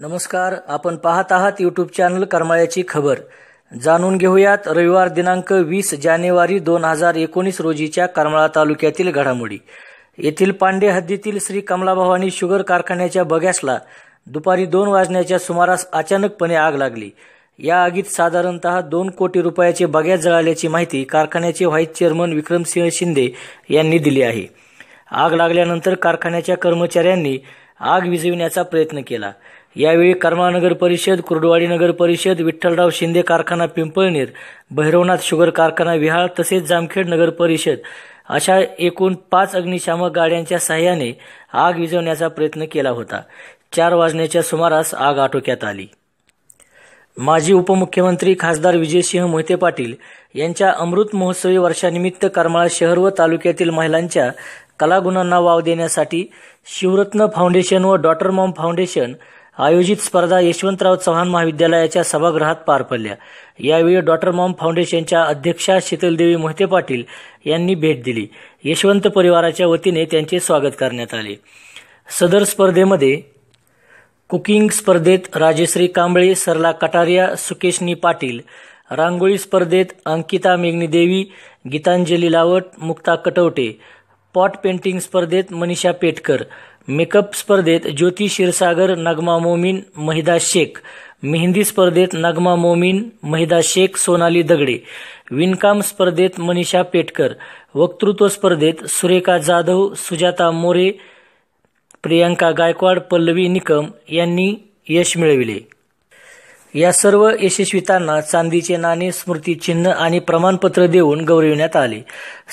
नमस्कार आपण पाहत आहात यूट्यूब चॅनल करमाळ्याची खबर. जाणून घेऊयात रविवार दिनांक वीस जानेवारी दोन हजार एकोणीस रोजीच्या करमाळा तालुक्यातील घडामोडी. येथील पांडे हद्दीतील श्री कमलाभवानी शुगर कारखान्याच्या बगॅसला दुपारी दोन वाजण्याच्या सुमारास अचानकपणे आग लागली. या आगीत साधारणतः दोन कोटी रुपयाचे बगॅस जळाल्याची माहिती कारखान्याचे व्हाईस चेअरमन विक्रमसिंह शिंदे यांनी दिली आहे. आग लागल्यानंतर कारखान्याच्या कर्मचाऱ्यांनी आग विझविण्याचा प्रयत्न केला. यावेळी कर्मा नगर परिषद कुर्डवाडी नगर परिषद विठ्ठलराव शिंदे कारखाना पिंपळनेर भैरवनाथ शुगर कारखाना विहाळ तसेच जामखेड नगर परिषद अशा एकूण पाच अग्निशामक गाड्यांच्या सहाय्याने आग विझवण्याचा प्रयत्न केला होता. चार वाजण्याच्या सुमारास आग आटोक्यात आली. माजी उपमुख्यमंत्री खासदार विजयसिंह मोहिते पाटील यांच्या अमृत महोत्सवी वर्षानिमित्त करमाळा शहर व तालुक्यातील महिलांच्या कलागुणांना वाव देण्यासाठी शिवरत्न फाउंडेशन व डॉटर मॉम फाउंडेशन आयोजित स्पर्धा यशवंतराव चव्हाण महाविद्यालयाच्या सभागृहात पार पडल्या. यावेळी डॉक्टर मॉम फाउंडेशनच्या अध्यक्षा शीतलदेवी मोहिते पाटील यांनी भेट दिली. यशवंत परिवाराच्या वतीने त्यांचे स्वागत करण्यात आले. सदर स्पर्धेमध्ये कुकिंग स्पर्धेत राजश्री कांबळे सरला कटारिया सुकेशनी पाटील रांगोळी स्पर्धेत अंकिता मेघनीदेवी गीतांजली लावट मुक्ता कटवटे पॉट पेंटिंग स्पर्धेत मनीषा पेटकर मेकअप स्पर्धेत ज्योती क्षीरसागर नगमा मोमीन महिदा शेख मेहंदी स्पर्धेत नगमा मोमीन महिदा शेख सोनाली दगडे विणकाम स्पर्धेत मनीषा पेटकर वक्तृत्व स्पर्धेत सुरेखा जाधव सुजाता मोरे प्रियांका गायकवाड पल्लवी निकम यांनी यश मिळविले. या सर्व यशस्वितांना चांदीचे नाणे स्मृतीचिन्ह आणि प्रमाणपत्र देऊन गौरविण्यात आले.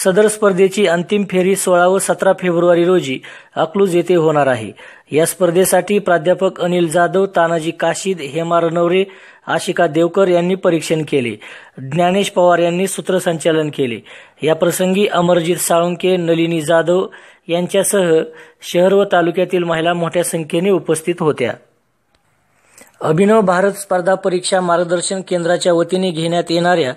सदर स्पर्धेची अंतिम फेरी सोळा व सतरा फेब्रुवारी रोजी अकलूज येथे होणार आहे. या स्पर्धेसाठी प्राध्यापक अनिल जाधव तानाजी काशीद हेमा रनवरे आशिका देवकर यांनी परीक्षण केले. ज्ञानेश पवार यांनी सूत्रसंचालन केले. या प्रसंगी अमरजित साळुंके नलिनी जाधव यांच्यासह शहर व तालुक्यातील महिला मोठ्या संख्येने उपस्थित होत्या. अभिनव भारत स्पर्धा परीक्षा मार्गदर्शन केंद्राच्या वतीने घेण्यात येणाऱ्या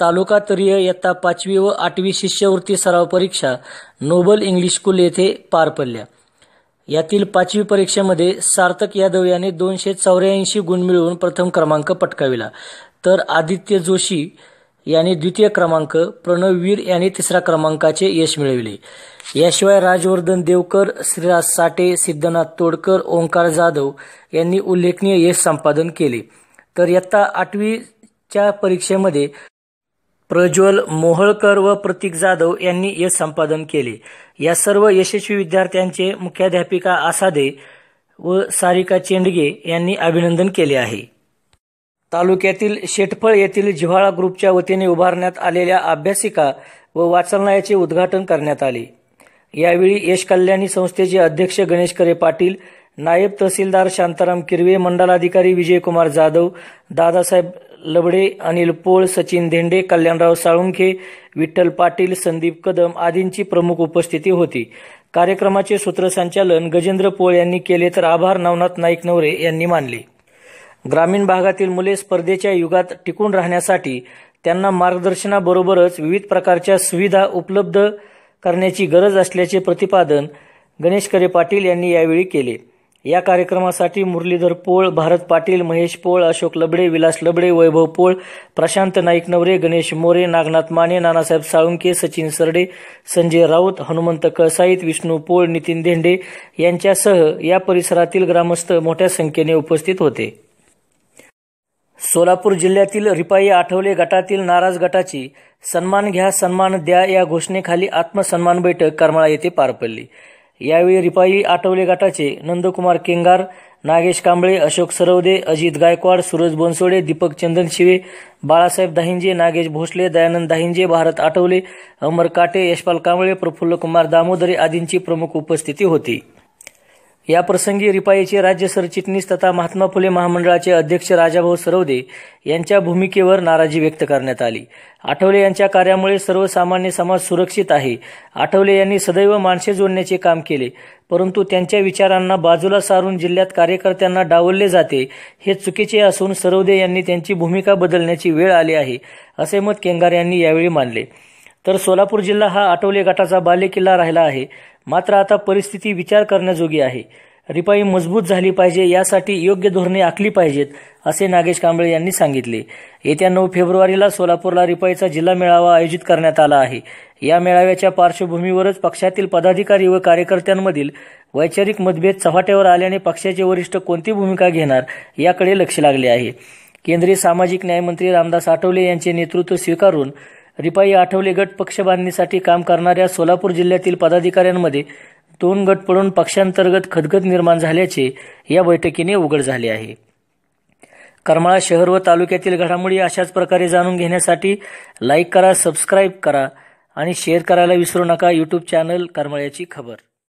तालुकास्तरीय इयत्ता पाचवी व आठवी शिष्यवृत्ती सराव परीक्षा नोबल इंग्लिश स्कूल येथे पार पडल्या. यातील पाचवी परीक्षेमध्ये सार्थक यादव याने दोनशे चौऱ्याऐंशी गुण मिळवून प्रथम क्रमांक पटकाविला. तर आदित्य जोशी याने द्वितीय क्रमांक प्रणववीर यांनी तिसऱ्या क्रमांकाचे यश मिळविले. याशिवाय राजवर्धन देवकर श्रीराज साठे सिद्धनाथ तोडकर ओंकार जाधव यांनी उल्लेखनीय यश संपादन केले. तर इयत्ता आठवीच्या परीक्षेमध्ये प्रज्वल मोहळकर व प्रतीक जाधव यांनी यश संपादन केले. या सर्व यशस्वी विद्यार्थ्यांचे मुख्याध्यापिका आसादे व सारिका चेंडगे यांनी अभिनंदन केले आहे. तालुक्यातील शेटफळ येथील जिव्हाळा ग्रुपच्या वतीने उभारण्यात आलेल्या अभ्यासिका व वाचनालयाचे उद्घाटन करण्यात आले. यावेळी यश कल्याणी संस्थेचे अध्यक्ष गणेश करे पाटील नायब तहसीलदार शांताराम किरवे मंडलाधिकारी विजयकुमार जाधव दादासाहेब लबडे अनिल पोळ सचिन धेंडे कल्याणराव साळुंखे विठ्ठल पाटील संदीप कदम आदींची प्रमुख उपस्थिती होती. कार्यक्रमाचे सूत्रसंचालन गजेंद्र पोळ यांनी केले तर आभार नवनाथ नाईक नवरे यांनी मानले. ग्रामीण भागातील मुले स्पर्धेच्या युगात टिकून राहण्यासाठी त्यांना मार्गदर्शनाबरोबरच विविध प्रकारच्या सुविधा उपलब्ध करण्याची गरज असल्याचे प्रतिपादन गणेश करे पाटील यांनी यावेळी केले. या कार्यक्रमासाठी मुरलीधर पोळ भारत पाटील महेश पोळ अशोक लबडे विलास लबडे वैभव पोळ प्रशांत नाईक नवरे गणेश मोरे नागनाथ माने नानासाहेब साळुंके सचिन सरडे संजय राऊत हनुमंत कळसाईत विष्णू पोळ नितीन धेंडे यांच्यासह या परिसरातील ग्रामस्थ मोठ्या संख्येने उपस्थित होते. सोलापूर जिल्ह्यातील रिपाई आठवले गटातील नाराज गटाची सन्मान घ्या सन्मान द्या या घोषणेखाली आत्मसन्मान बैठक करमाळा येथे पार पडली. यावेळी रिपाई आठवले गटाचे नंदकुमार केंगार नागेश कांबळे अशोक सरवदे अजित गायकवाड सूरज बोनसोडे दीपक चंदन शिवे बाळासाहेब दाहिंजे नागेश भोसले दयानंद दाहिंजे भारत आठवले अमर काटे यशपाल कांबळे प्रफुल्ल कुमार दामोदरे आदींची प्रमुख उपस्थिती होती. या प्रसंगी रिपाईचे राज्य सरचिटणीस तथा महात्मा फुले महामंडळाचे अध्यक्ष राजाभाऊ सरवदे यांच्या भूमिकेवर नाराजी व्यक्त करण्यात आली. आठवले यांच्या कार्यामुळे सर्वसामान्य समाज सुरक्षित आहे. आठवले यांनी सदैव माणसे जोडण्याचे काम केले परंतु त्यांच्या विचारांना बाजूला सारून जिल्ह्यात कार्यकर्त्यांना डावलले जाते हे चुकीचे असून सरवदे यांनी त्यांची भूमिका बदलण्याची वेळ आली आहे असे मत केंगार यांनी यावेळी मानले. तर सोलापूर जिल्हा हा आठवले गटाचा बालेकिल्ला राहिला आहे. मात्र आता परिस्थिती विचार करण्याजोगी आहे. रिपाई मजबूत झाली पाहिजे यासाठी योग्य धोरणे आखली पाहिजेत असे नागेश कांबळे यांनी सांगितले. येत्या नऊ फेब्रुवारीला सोलापूरला रिपाईचा जिल्हा मेळावा आयोजित करण्यात आला आहे. या मेळाव्याच्या पार्श्वभूमीवरच पक्षातील पदाधिकारी व कार्यकर्त्यांमधील वैचारिक मतभेद चव्हाट्यावर आल्याने पक्षाचे वरिष्ठ कोणती भूमिका घेणार याकडे लक्ष लागले आहे. केंद्रीय सामाजिक न्यायमंत्री रामदास आठवले यांचे नेतृत्व स्वीकारून रिपाई आठवले गट पक्ष बांधणीसाठी काम करणाऱ्या सोलापूर जिल्ह्यातील पदाधिकाऱ्यांमध्ये दोन गट पडून पक्षांतर्गत खदखद निर्माण झाल्याचे या बैठकीने उघड झाले आहे. करमाळा शहर व तालुक्यातील घडामोडी अशाच प्रकारे जाणून घेण्यासाठी लाईक करा सबस्क्राईब करा आणि शेअर करायला विसरू नका. यूट्यूब चॅनल करमाळ्याची खबर.